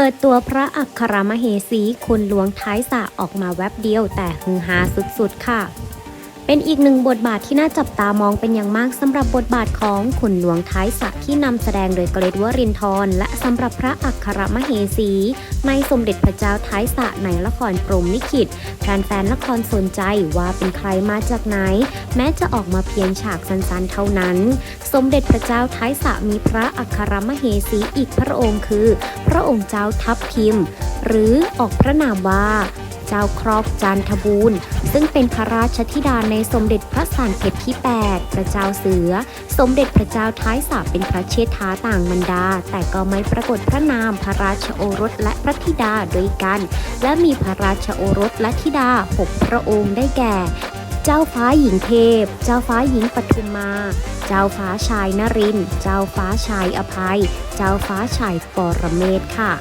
เปิดตัวพระอัครมเหสีคุณหลวงท้ายสระออกมาแวบเดียวแต่ฮือฮาสุดๆค่ะ เป็นอีกหนึ่งบทบาทที่น่าจับตามองเป็นอย่างมากสำหรับบทบาทของขุนหลวงท้ายสระที่นำแสดงโดยเกรทวรินทร์และสำหรับพระอัครมเหสี ในสมเด็จพระเจ้าท้ายสระในละครพรมลิขิตแฟนๆละครสนใจว่าเป็นใครมาจากไหน แม้จะออกมาเพียงฉากสั้นๆเท่านั้น สมเด็จพระเจ้าท้ายสระมีพระอัครมเหสีอีกพระองค์คือ พระองค์เจ้าทัพทิม หรือออกพระนามว่า เจ้าครอบจันทบูรณ์ ซึ่งเป็นพระราชธิดาในสมเด็จพระสานเพชรที่ 8 พระเจ้าเสือ สมเด็จพระเจ้าท้ายสระเป็นพระเชษฐาต่างมันดา แต่ก็ไม่ปรากฏพระนามพระราชโอรสและพระธิดาด้วยกัน และมีพระราชโอรสและธิดาหกพระองค์ได้แก่ เจ้าฟ้าหญิงเทพ เจ้าฟ้าหญิงปทุมมาเจ้าฟ้าชายนริน เจ้าฟ้าชายอภัย เจ้าฟ้าชายปรเมศค่ะ